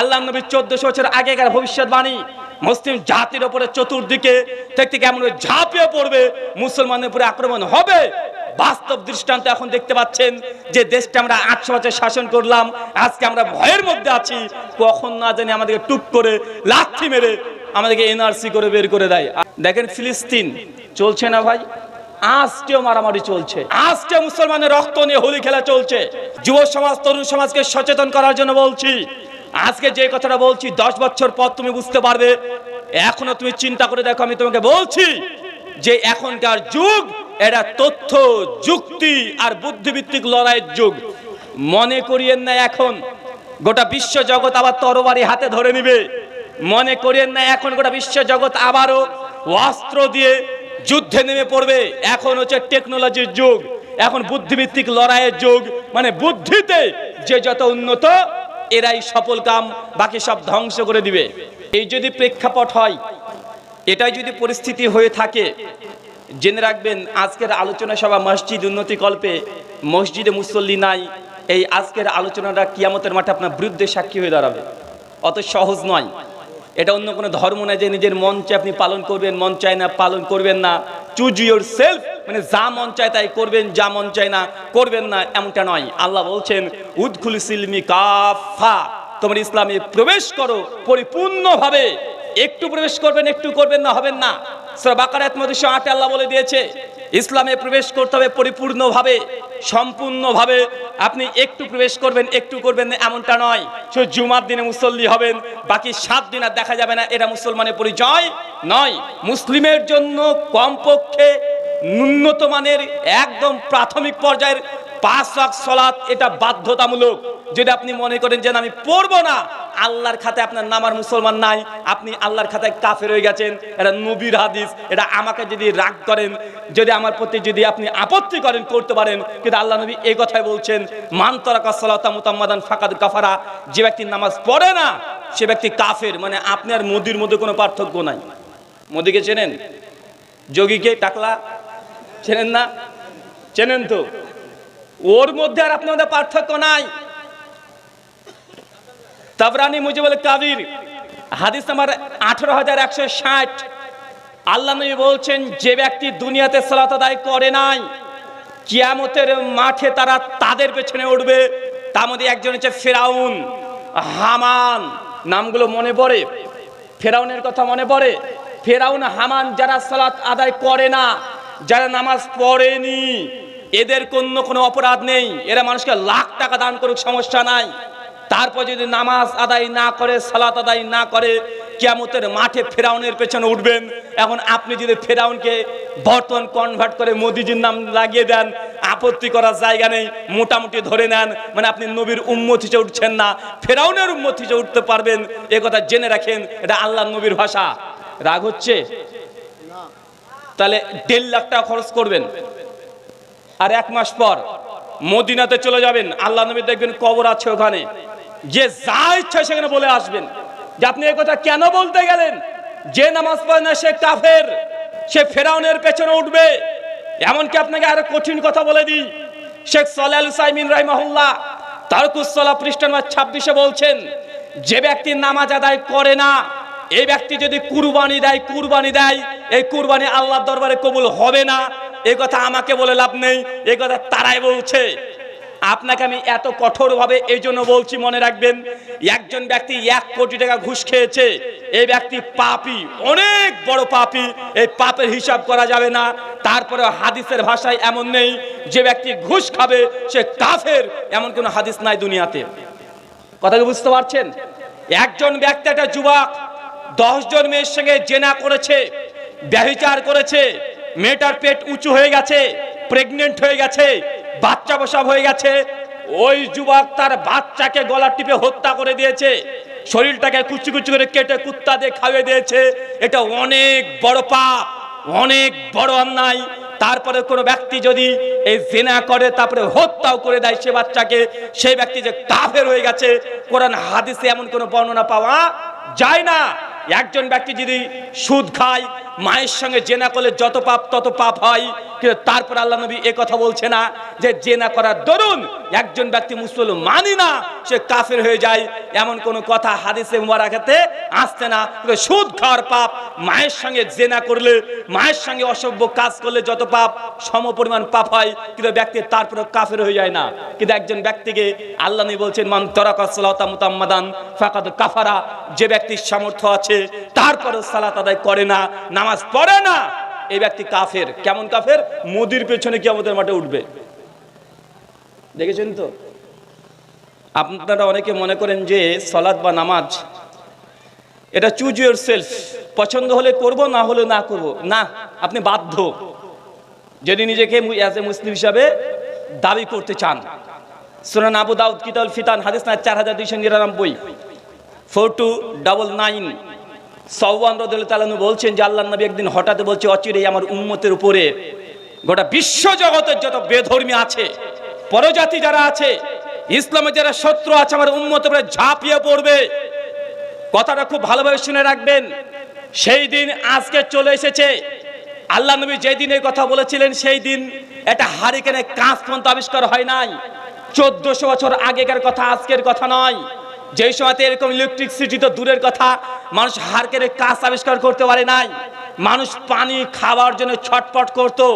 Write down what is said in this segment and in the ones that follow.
আল্লাহ নবীর চোদ্দশো বছর আগেকার ভবিষ্যৎবাণী। মুসলিম জাতির ওপরে চতুর্দিকে থেকে কেমন ঝাঁপিয়ে পড়বে মুসলমানের উপরে আক্রমণ হবে? বাস্তব দৃষ্টান্ত এখন দেখতে পাচ্ছেন যে দেশটা আমরা আটশো বছর শাসন করলাম, আজকে আমরা ভয়ের মধ্যে আছি, কখন না জানি আমাদেরকে টুক করে লাথি মেরে আমাদেরকে এনআরসি করে বের করে দেয়। দেখেন ফিলিস্তিন, চলছে না ভাই? আজকেও মারামারি চলছে। আজকে মুসলমানের রক্ত নিয়ে হোলি খেলা চলছে। যুব সমাজ, তরুণ সমাজকে সচেতন করার জন্য বলছি আজকে যে কথাটা বলছি, দশ বছর পর তুমি বুঝতে পারবে। এখনও তুমি চিন্তা করে দেখো, আমি তোমাকে বলছি যে এখনকার যুগ, এটা তথ্য, যুক্তি আর বুদ্ধিভিত্তিক লড়াইয়ের যুগ। মনে করিয়েন না এখন, গোটা বিশ্ব জগৎ আবার তরবারি হাতে ধরে নিবে। মনে করিয়েন না এখন, গোটা বিশ্ব জগৎ আবারও অস্ত্র দিয়ে যুদ্ধে নেমে পড়বে। এখন হচ্ছে টেকনোলজির যুগ, এখন বুদ্ধিভিত্তিক লড়াইয়ের যুগ। মানে বুদ্ধিতে যে যত উন্নত এরাই সফল কাম, বাকি সব ধ্বংস করে দিবে। এই যদি প্রেক্ষাপট হয়, এটাই যদি পরিস্থিতি হয়ে থাকে, জেনে রাখবেন আজকের আলোচনা সভা মসজিদ উন্নতি কল্পে মসজিদে মুসল্লি নাই, এই আজকের আলোচনাটা কিয়ামতের মাঠে আপনার বিরুদ্ধে সাক্ষী হয়ে দাঁড়াবে। অত সহজ নয়। এটা অন্য কোনো ধর্ম নয় যে নিজের মন চায় আপনি পালন করবেন, মন চায় না পালন করবেন না। চুজ ইউর সেলফ মানে যা মন চায় তাই করবেন, যা মন চায় না করবেন না, এমনটা নয়। আল্লাহ বলছেন, উদ্খুল সিলমি কাফা। তোমার ইসলামে প্রবেশ করো পরিপূর্ণভাবে। একটু প্রবেশ করবেন, একটু করবেন না, হবেন না। সূরা বাকারাত মধ্যে আটে আল্লাহ বলে দিয়েছে ইসলামে প্রবেশ করতে হবে পরিপূর্ণভাবে, সম্পূর্ণভাবে। আপনি একটু প্রবেশ করবেন, একটু করবেন এমনটা নয়। শুধু জুমার দিনে মুসল্লি হবেন, বাকি সাত দিন আর দেখা যাবে না, এটা মুসলমানের পরিচয় নয়। মুসলিমের জন্য কমপক্ষে ন্যূনতমানের একদম প্রাথমিক পর্যায়ের পাঁচ ওয়াক্ত সলাৎ এটা বাধ্যতামূলক। যদি আপনি মনে করেন যে আমি পড়ব না, আল্লাহর খাতায় আপনার নামার মুসলমান নাই, আপনি আল্লাহর খাতায় কাফের হয়ে গেছেন, এটা নবীর হাদিস, এটা আমাকে যদি রাগ করেন, যদি আমার প্রতি যদি আপনি আপত্তি করেন, করতে পারেন, কিন্তু আল্লাহ নবী এই কথাই বলছেন, মান তরাকা সলাতা মুতাম্মাদান ফাকাদ কাফারা যে ব্যক্তি নামাজ পড়ে না, সে ব্যক্তি কাফের মানে আপনি আর মোদির মধ্যে কোনো পার্থক্য নাই। মোদিকে চেনেন? যোগীকে, টাকলা, চেনেন না? চেনেন তো? ওর মধ্যে আর আপনাদের পার্থক্য নাই। তাবরানি মুজিবুল কাবির হাদিস নাম্বার আঠারো হাজার একশো ষাট। আল্লাহ নবী বলছেন, যে ব্যক্তি দুনিয়াতে সালাত আদায় করে নাই, কিয়ামতের মাঠে তারা তাদের পেছনে উঠবে। তার মধ্যে একজন হচ্ছে ফেরাউন, হামান, নামগুলো মনে পড়ে। ফেরাউনের কথা মনে পড়ে। ফেরাউন, হামান যারা সালাত আদায় করে না, যারা নামাজ পড়েনি এদের কোনো কোনো অপরাধ নেই। এরা মানুষকে লাখ টাকা দান করুক, সমস্যা নাই। তারপর যদি নামাজ আদায় না করে, সালাত আদায় না করে, কিয়ামতের মাঠে ফেরাউনের পেছনে উঠবেন। এখন আপনি যদি ফেরাউনকে বর্তমান কনভার্ট করে মোদিজির নাম লাগিয়ে দেন, আপত্তি করার জায়গা নেই, মোটামুটি ধরে নেন। মানে আপনি নবীর উম্মত হিসেবে উঠছেন না, ফেরাউনের উম্মত হিসেবে উঠতে পারবেন। এ কথা জেনে রাখেন, এটা আল্লাহ নবীর ভাষা। রাগ হচ্ছে? তাহলে দেড় লাখ টাকা খরচ করবেন। আর এক মাস পর মদিনাতে চলে যাবেন। আল্লাহ নবী দেখবেন কবর আছে ওখানে। যে যা ইচ্ছা সেখানে বলে আসবেন। যে আপনি এই কথা কেন বলতে গেলেন? যে নামাজ পড়ে না, সে কাফের। সে ফেরাউনের পেছনে উঠবে। এমনকি আপনাকে আরও কঠিন কথা বলে দিই। শেখ সালাল সাইমিন রাইমাহুল্লাহ তারকুসলা পৃষ্ঠা নম্বর ছাব্বিশে বলছেন, যে ব্যক্তি নামাজ আদায় করে না এই ব্যক্তি যদি কুরবানি দেয় কুরবানি দেয়, এই কুরবানি আল্লাহর দরবারে কবুল হবে না এই কথা আমাকে বলে লাভ নেই এই কথা তারাই বলছে। আপনাকে আমি এত কঠোরভাবে এই জন্য বলছি, মনে রাখবেন, একজন ব্যক্তি এক কোটি টাকা ঘুষ খেয়েছে, এই ব্যক্তি পাপি, অনেক বড় পাপি, এই পাপের হিসাব করা যাবে না তারপরে হাদিসের ভাষায় এমন নেই, যে ব্যক্তি ঘুষ খাবে, সে কাফের, এমন কোনো হাদিস নাই দুনিয়াতে। কথা বুঝতে পারছেন? একজন ব্যক্তি একটা যুবক দশজন মেয়ের সঙ্গে জেনা করেছে, ব্যভিচার করেছে, মেয়েটার পেট উঁচু হয়ে গেছে প্রেগনেন্ট হয়ে গেছে, বাচ্চা বসাব হয়ে গেছে। ওই যুবক তার বাচ্চাকে গলা টিপে হত্যা করে দিয়েছে, শরীরটাকে কুচি কুচি করে কেটে কুত্তা দিয়ে খাইয়ে দিয়েছে। এটা অনেক বড় পাপ, অনেক বড় অন্যায়। তারপরে কোনো ব্যক্তি যদি এই জেনা করে, তারপরে হত্যাও করে দেয় সে বাচ্চাকে, সেই ব্যক্তি যে কাফের হয়ে গেছে। কোরআন হাদিসে এমন কোনো বর্ণনা পাওয়া যায় না। একজন ব্যক্তি যদি সুদ খায়, মায়ের সঙ্গে জেনা করলে যত পাপ তত পাপ হয়। কিন্তু তারপর আল্লাহ নবী এ কথা বলছে না যে জেনা করার দরুন একজন ব্যক্তি মুসলমান মানি না, সে কাফের হয়ে যায়। এমন কোন কথা হাদিসে মুবারাকাতে আসছে না। সুদ খাওয়ার পাপ, মায়ের সঙ্গে জেনা করলে, মায়ের সঙ্গে অসভ্য কাজ করলে যত পাপ, সম পরিমাণ পাপ হয়। কিন্তু ব্যক্তি তারপরে কাফের হয়ে যায় না। কিন্তু একজন ব্যক্তিকে আল্লাহ নবী বলছেন, মান তরাকা সালাতা মুতাম্মাদান, ফাকাদ কাফারা। যে ব্যক্তির সামর্থ্য আছে তারপরেও সালাত আদায় করে না, নামাজ পড়ে না। এই ব্যক্তি কাফের। কেমন কাফের? মোদির পেছনে কি আমাদের মাঠে উঠবে। দেখেছেন তো? আপনারা অনেকে মনে করেন যে সলাদ বা নামাজ, এটা চুজ ইউর সেলফ। পছন্দ হলে করব, না হলে না করব। না, আপনি বাধ্য। যদি নিজেকে অ্যাজ এ মুসলিম হিসাবে দাবি করতে চান। সুনান আবু দাউদ কিতাল ফিতান, হাদিস না চার হাজার দুইশো নিরানব্বই। Four two double nine. Sauban রদুল্লাহ বলছেন যে আল্লাহ নবী একদিন হঠাৎ বলছে অচিরেই আমার উম্মতের উপরে গোটা বিশ্ব জগতের যত বেধর্মী আছে, পরজাতি যারা আছে, ইসলামের যারা শত্রু আছে, আমার উম্মতের উপরে ঝাঁপিয়ে পড়বে। কথাটা খুব ভালোভাবে শুনে রাখবেন। সেই দিন আজকে চলে এসেছে। আল্লাহ নবী যেই দিন এই কথা বলেছিলেন, সেই দিন এটা হারিকেনে কাঁচ পর্যন্ত আবিষ্কার হয় নাই। চোদ্দশো বছর আগেকার কথা, আজকের কথা নয়। যেই সময়তে এরকম ইলেকট্রিসিটি তো দূরের কথা, মানুষ হারকেনে কাজ আবিষ্কার করতে পারে নাই। মানুষ পানি খাওয়ার জন্য ছটপট করতো।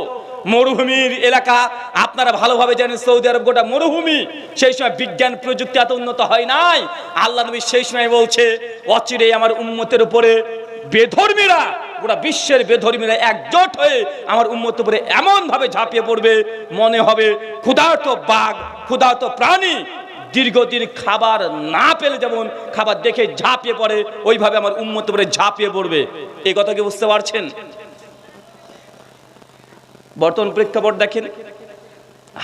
মরুভূমির এলাকা, আপনারা ভালোভাবে জানেন, সৌদি আরব গোটা মরুভূমি, সেই সময় বিজ্ঞান প্রযুক্তি এত উন্নত হয় নাই। আল্লাহ নবী সেই সময় বলছে অচিরে আমার উন্মতের উপরে বেধর্মীরা, গোটা বিশ্বের বেধর্মীরা একজোট হয়ে আমার উন্মত উপরে এমন ভাবে ঝাঁপিয়ে পড়বে। মনে হবে, ক্ষুধার্ত বাঘ, ক্ষুধার্ত প্রাণী দীর্ঘদিন খাবার না পেলে যেমন খাবার দেখে ঝাঁপিয়ে পড়ে, ওইভাবে আমার উন্মত উপরে ঝাঁপিয়ে পড়বে। এই কথা কি বুঝতে পারছেন? বর্তমান প্রেক্ষাপট দেখেন,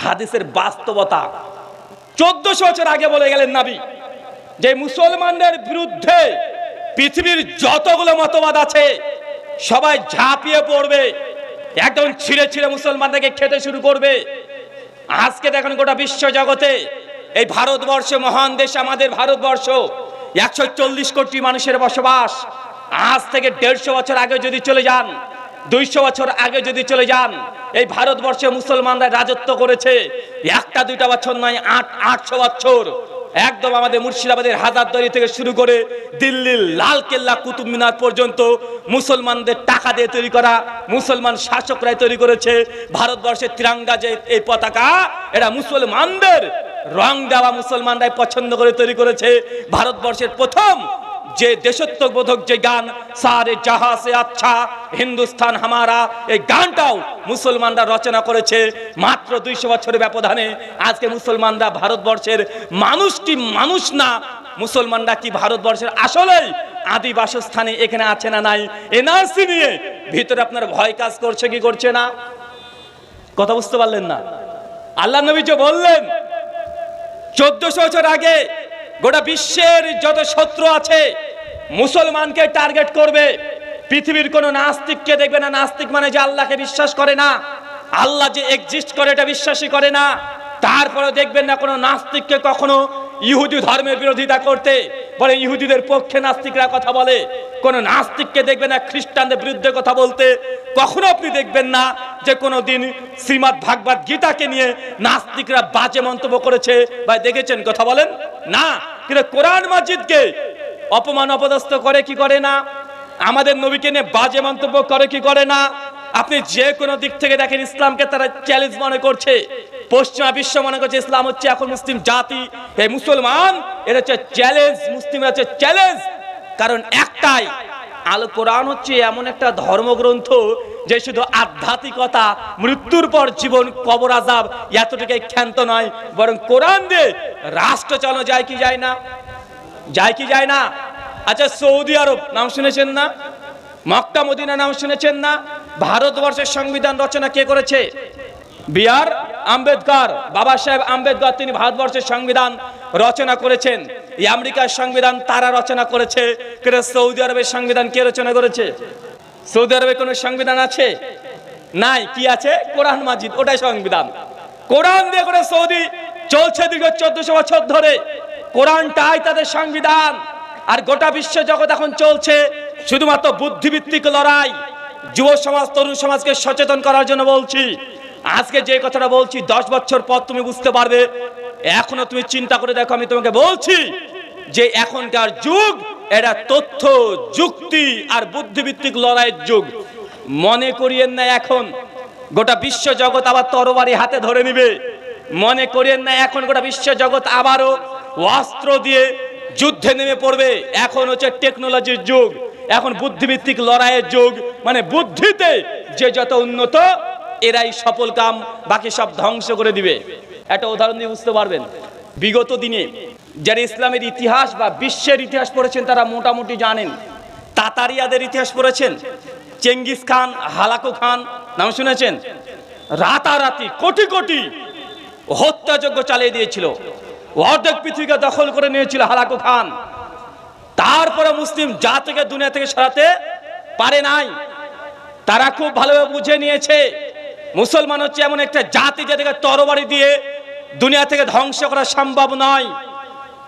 হাদিসের বাস্তবতা চোদ্দশো বছর আগে বলে গেলেন নাবি, যে মুসলমানদের বিরুদ্ধে পৃথিবীর যতগুলো মতবাদ আছে, সবাই ঝাঁপিয়ে পড়বে, একদম ছিঁড়ে ছিঁড়ে মুসলমানদেরকে খেতে শুরু করবে। আজকে দেখেন গোটা বিশ্ব জগতে এই ভারতবর্ষে মহান দেশ আমাদের ভারতবর্ষ। একশো চল্লিশ কোটি মানুষের বসবাস। আজ থেকে দেড়শো বছর আগে যদি চলে যান, দুইশো বছর আগে যদি চলে যান, এই ভারতবর্ষে মুসলমানরা রাজত্ব করেছে। একটা, দুইটা বছর নয়, আট, আটশো বছর। একদম আমাদের মুর্শিদাবাদের হাজারদুয়ারি থেকে শুরু করে দিল্লির লাল কেল্লা কুতুব মিনার পর্যন্ত মুসলমানদের টাকা দিয়ে তৈরি করা, মুসলমান শাসকরাই তৈরি করেছে। ভারতবর্ষের তিরাঙ্গা যে এই পতাকা, এটা মুসলমানদের রং দেওয়া মুসলমানরাই পছন্দ করে তৈরি করেছে। ভারতবর্ষের প্রথম যে দেশত্ববোধক যে গান, সারে জাহা সে আচ্ছা হিন্দুস্তান হামারা, এই গানটাও মুসলমানরা রচনা করেছে মাত্র দুইশো বছরের ব্যবধানে। আজকে মুসলমানরা ভারতবর্ষের মানুষটি মানুষ না, মুসলমানরা কি ভারতবর্ষের আসলেই আদি বাসস্থানে এখানে আছে না নাই? এনআরসি নিয়ে ভিতরে আপনার ভয় কাজ করছে কি করছে না? কথা বুঝতে পারলেন না? আল্লাহ নবী যে বললেন চোদ্দশো বছর আগে গোটা বিশ্বের যত শত্রু আছে, মুসলমানকে টার্গেট করবে। পৃথিবীর কোন নাস্তিককে দেখবে না। নাস্তিক মানে যে আল্লাহকে বিশ্বাস করে না। আল্লাহ যে এক্সিস্ট করে এটা বিশ্বাসই করে না। তারপরে দেখবেন না কোনো নাস্তিককে কখনো ইহুদি ধর্মের বিরোধিতা করতে বলে, ইহুদিদের পক্ষে নাস্তিকরা কথা বলে। কোন নাস্তিককে দেখবেন না, খ্রিস্টানদের বিরুদ্ধে কথা বলতে। কখনো আপনি দেখবেন না যে কোনো দিন শ্রীমৎ ভাগবত গীতাকে নিয়ে নাস্তিকরা বাজে মন্তব্য করেছে। বা দেখেছেন কথা বলেন? না, কিন্তু কোরআন মাজিদকে অপমান অপদস্থ করে কি করে না? আমাদের নবীকে নিয়ে বাজে মন্তব্য করে কি করে না? আপনি যে কোনো দিক থেকে দেখেন, ইসলামকে তারা চ্যালেঞ্জ মনে করছে। পশ্চিমা বিশ্ব মনে করছে, ইসলাম হচ্ছে এখন মুসলিম জাতি। এই মুসলমান এটা হচ্ছে চ্যালেঞ্জ মুসলিম হচ্ছে চ্যালেঞ্জ কারণ একটাই, আল কোরআন হচ্ছে এমন একটা ধর্মগ্রন্থ যে শুধু আধ্যাত্মিকতা, মৃত্যুর পর জীবন কবর আজাব এতটুকুই ক্ষান্ত নয়, বরং কোরআন দিয়ে রাষ্ট্র চালানো যায় কি যায় না? যায় কি যায় না? আচ্ছা সৌদি আরব, নাম শুনেছেন না? মক্কা, মদিনা, নাম শুনেছেন না? ভারতবর্ষের সংবিধান রচনা কে করেছে? বিআর আম্বেদকর, বাবা সাহেব আম্বেদকর, তিনি ভারতবর্ষের সংবিধান রচনা করেছেন। এই আমেরিকার সংবিধান তারা রচনা করেছে। সৌদি আরবের সংবিধান কে রচনা করেছে? সৌদি আরবে কোনো সংবিধান আছে? নাই। কি আছে? কোরআন মাজিদ। ওটাই সংবিধান। কোরআন দিয়ে করে সৌদি চলছে দীর্ঘ চোদ্দশো বছর ধরে। কোরআনটাই তাদের সংবিধান। আর গোটা বিশ্ব জগৎ এখন চলছে শুধুমাত্র বুদ্ধিভিত্তিক লড়াই। যুব সমাজ, তরুণ সমাজকে সচেতন করার জন্য বলছি। আজকে যে কথাটা বলছি, দশ বছর পর তুমি বুঝতে পারবে এখনও তুমি চিন্তা করে দেখো, আমি তোমাকে বলছি যে এখনকার যুগ, এটা তথ্য, যুক্তি আর বুদ্ধিভিত্তিক লড়াইয়ের যুগ। মনে করিয়েন না এখন, গোটা বিশ্ব জগৎ আবার তরবারি হাতে ধরে নিবে। মনে করিয়েন না এখন, গোটা বিশ্ব জগৎ আবারও অস্ত্র দিয়ে যুদ্ধে নেমে পড়বে। এখন হচ্ছে টেকনোলজির যুগ, এখন বুদ্ধিভিত্তিক লড়াইয়ের যুগ। মানে বুদ্ধিতে যে যত উন্নত, এরাই সফল কাম, বাকি সব ধ্বংস করে দিবে। একটা উদাহরণ দিয়ে বুঝতে পারবেন। বিগত দিনে যারা ইসলামের ইতিহাস বা বিশ্বের ইতিহাস পড়েছেন, তারা মোটামুটি জানেন। তাতারিয়াদের ইতিহাস পড়েছেন, চেঙ্গিস খান, হালাকু খান, নাম শুনেছেন? রাতারাতি, কোটি কোটি হত্যাযজ্ঞ চালিয়ে দিয়েছিল। অর্ধেক পৃথিবীকে দখল করে নিয়েছিল হালাকু খান। তারপরে মুসলিম জাতিকে দুনিয়া থেকে সরাতে পারে নাই। তারা খুব ভালোভাবে বুঝে নিয়েছে, মুসলমান হচ্ছে এমন একটা জাতি যাদেরকে তরবারি দিয়ে দুনিয়া থেকে ধ্বংস করা সম্ভব নয়।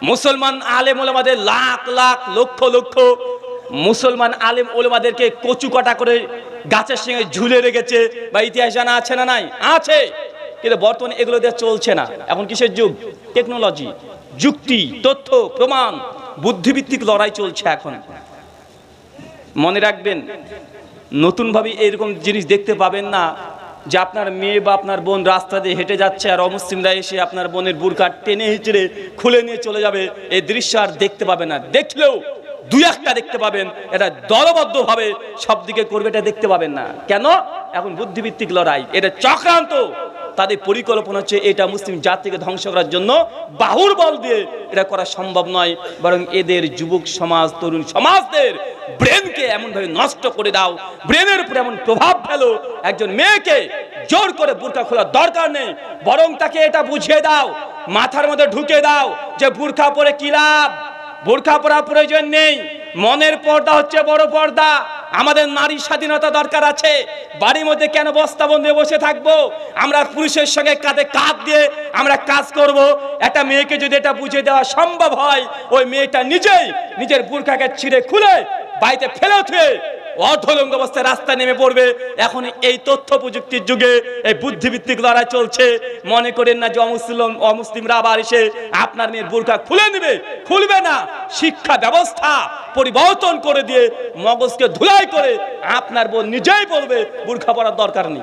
মুসলমান আলেম ওলামাদের লাখ লাখ, লক্ষ লক্ষ মুসলমান আলেম ওলামাদেরকে কচু কাটা করে গাছের সঙ্গে ঝুলে রেখেছে। বা ইতিহাস জানা আছে না নাই? আছে। কিন্তু বর্তমানে এগুলো দিয়ে চলছে না। এখন কিসের যুগ? টেকনোলজি, যুক্তি, তথ্য, প্রমাণ বুদ্ধিভিত্তিক লড়াই চলছে এখন। মনে রাখবেন, নতুনভাবে এরকম জিনিস দেখতে পাবেন না। যে আপনার মেয়ে বা আপনার বোন রাস্তা দিয়ে হেঁটে যাচ্ছে আর অমুসলিমরা এসে আপনার বোনের বুরকা টেনে হিচড়ে খুলে নিয়ে চলে যাবে, এই দৃশ্য আর দেখতে পাবে না। দেখলেও দুই একটা দেখতে পাবেন, এটা দলবদ্ধভাবে সব দিকে করবে এটা দেখতে পাবেন না। কেন? এখন বুদ্ধিভিত্তিক লড়াই, এটা চক্রান্ত। তাদের পরিকল্পনা হচ্ছে এটা মুসলিম জাতিকে ধ্বংস করার জন্য বাহুর বল দিয়ে এটা করা সম্ভব নয়। বরং এদের যুবক সমাজ, তরুণ সমাজদের ব্রেনকে এমনভাবে নষ্ট করে দাও। ব্রেনের উপর এমন প্রভাব ফেলো। একজন মেয়েকে জোর করে বুরকা খোলার দরকার নেই। বরং তাকে এটা বুঝিয়ে দাও। মাথার মধ্যে ঢুকে দাও যে বুরখা পরে কি লাভ? বোরখা পরা প্রয়োজন নেই। মনের পর্দা হচ্ছে বড় পর্দা। আমাদের নারী স্বাধীনতা দরকার আছে। বাড়ির মধ্যে কেন বস্তা বন্ধে বসে থাকব? আমরা পুরুষের সঙ্গে কাঁধে কাঁধ দিয়ে আমরা কাজ করব। একটা মেয়েকে যদি এটা বুঝে দেওয়া সম্ভব হয়, ওই মেয়েটা নিজেই নিজের বুর্খাকে ছিঁড়ে খুলে বাড়িতে ফেলে থুয়ে অর্ধলঙ্গ অবস্থায় রাস্তায় নেমে পড়বে। এখন এই তথ্য প্রযুক্তির যুগে এই বুদ্ধিভিত্তিক লড়াই চলছে। মনে করেন না যে অমুসলিম অমুসলিমরা আবার এসে আপনার মেয়ের বোরখা খুলে নেবে? খুলবে না। শিক্ষা ব্যবস্থা পরিবর্তন করে দিয়ে মগজকে ধুলাই করে আপনার বোন নিজেই বলবে বোরখা পরার দরকার নেই।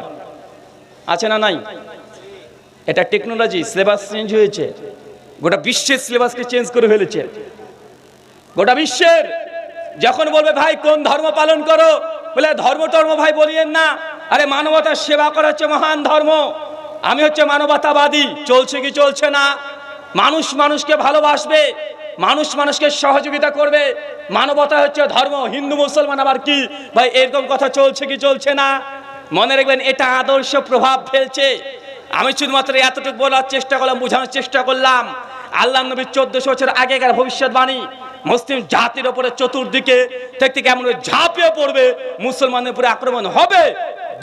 আছে না নাই? এটা টেকনোলজি সিলেবাস চেঞ্জ হয়েছে। গোটা বিশ্বের সিলেবাসকে চেঞ্জ করে ফেলেছে। গোটা বিশ্বের যখন বলবে, ভাই, কোন ধর্ম পালন করো? বলে, ধর্ম টর্ম, ভাই, বলিয়েন না। আরে, মানবতার সেবা করা হচ্ছে মহান ধর্ম। আমি হচ্ছে মানবতাবাদী। চলছে কি চলছে না? মানুষ মানুষকে ভালোবাসবে, মানুষ মানুষকে সহযোগিতা করবে। মানবতা হচ্ছে ধর্ম। হিন্দু, মুসলমান আবার কি? ভাই, এরকম কথা চলছে কি চলছে না? মনে রাখবেন, এটা আদর্শ প্রভাব ফেলছে। আমি শুধুমাত্র এতটুকু বলার চেষ্টা করলাম, বোঝানোর চেষ্টা করলাম। আল্লাহ নবীর চোদ্দশো বছর আগেকার ভবিষ্যৎবাণী। মুসলিম জাতির ওপরে চতুর্দিকে কেমন ঝাঁপিয়ে পড়বে মুসলমানের উপরে আক্রমণ হবে।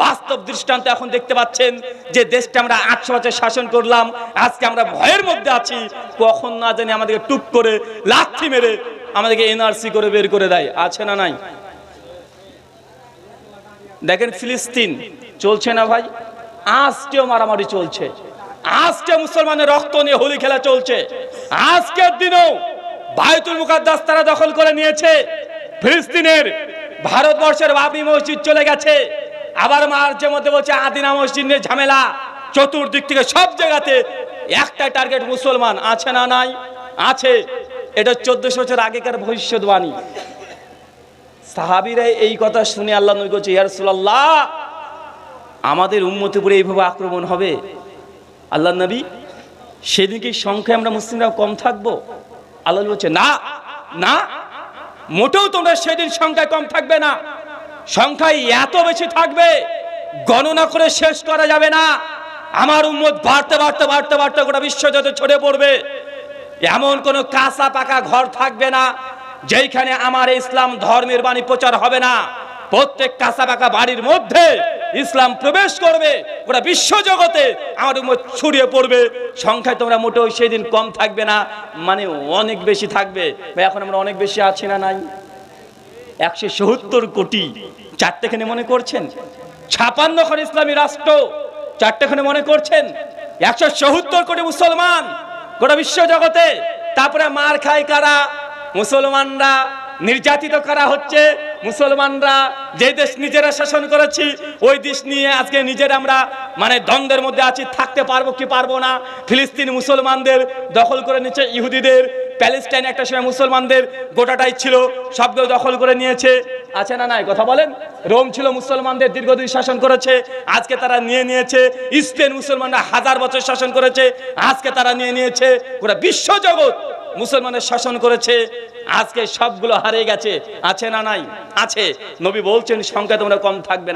বাস্তব দৃষ্টান্ত এখন দেখতে পাচ্ছেন যে দেশটা আমরা আটশো বছর শাসন করলাম, আজকে আমরা ভয়ের মধ্যে আছি। কখন না জানি আমাদেরকে টুক করে লাথি মেরে আমাদেরকে এনআরসি করে বের করে দেয়। আছে না নাই? দেখেন ফিলিস্তিন, চলছে না ভাই? আজকেও মারামারি চলছে। আজকে মুসলমানের রক্ত নিয়ে হোলি খেলা চলছে। আজকের দিনেও বায়তুল মুকাদ্দাস তারা দখল করে নিয়েছে। ফিলিস্তিনের ভারতবর্ষের বাবরি মসজিদ চলে গেছে। আবার মার্চের মধ্যে বলছে আদিনা মসজিদ নিয়ে ঝামেলা। চতুর্দিক থেকে সব জায়গাতে একটা টার্গেট মুসলমান। আছে না নাই? আছে। এটা চোদ্দশো বছর আগেকার ভবিষ্যৎবাণী সাহাবিরা এই কথা শুনে আল্লাহ নবী করছে ইয়ারসুল্লাহ আমাদের উন্মতি উপরে এইভাবে আক্রমণ হবে? আল্লাহ নবী সেদিকে সংখ্যায় আমরা মুসলিমরা কম থাকব? আল্লাহ বলছে, না না, মোটেও তোমরা সেদিন সংখ্যায় কম থাকবে না। সংখ্যায় এত বেশি থাকবে, গণনা করে শেষ করা যাবে না। আমার উম্মত বাড়তে বাড়তে বাড়তে বাড়তে গোটা বিশ্ব যত ছড়ে পড়বে। এমন কোনো কাঁচা পাকা ঘর থাকবে না, যেইখানে আমার ইসলাম ধর্মের বাণী প্রচার হবে না। প্রত্যেক কাঁচা বাড়ির মধ্যে ইসলাম প্রবেশ করবে, গোটা বিশ্ব জগতে আমার ছড়িয়ে পড়বে। সংখ্যায় তোমরা মোটেও সেদিন কম থাকবে না মানে অনেক বেশি থাকবে। এখন আমরা অনেক বেশি আছি না নাই? একশো সত্তর কোটি চারটেখানে মনে করছেন? ছাপান্ন খন ইসলামী রাষ্ট্র চারটেখানে মনে করছেন? একশো সত্তর কোটি মুসলমান গোটা বিশ্ব জগতে তারপরে মার খায় কারা? মুসলমানরা নির্যাতিত করা হচ্ছে। মুসলমানরা যে দেশ নিজেরা শাসন করেছি, ওই দেশ নিয়ে আজকে নিজের আমরা মানে দ্বন্দ্বের মধ্যে আছি, থাকতে পারব কি পারব না। ফিলিস্তিন মুসলমানদের দখল করে নিচ্ছে ইহুদিদের, প্যালেস্টাইন একটা সময় মুসলমানদের গোটাটাই ছিল, সবগুলো দখল করে নিয়েছে। আছে না নাই? কথা বলেন। রোম ছিল মুসলমানদের দীর্ঘদিন শাসন করেছে, আজকে তারা নিয়ে নিয়েছে। স্পেন মুসলমানরা হাজার বছর শাসন করেছে, আজকে তারা নিয়ে নিয়েছে পুরো বিশ্ব জগৎ। মুসলমানের শাসন করেছে, আজকে সবগুলো হারিয়ে গেছে, আছে না নাই? আছে। নবী বলছেন, সংখ্যা তোমরা কম থাকবে না।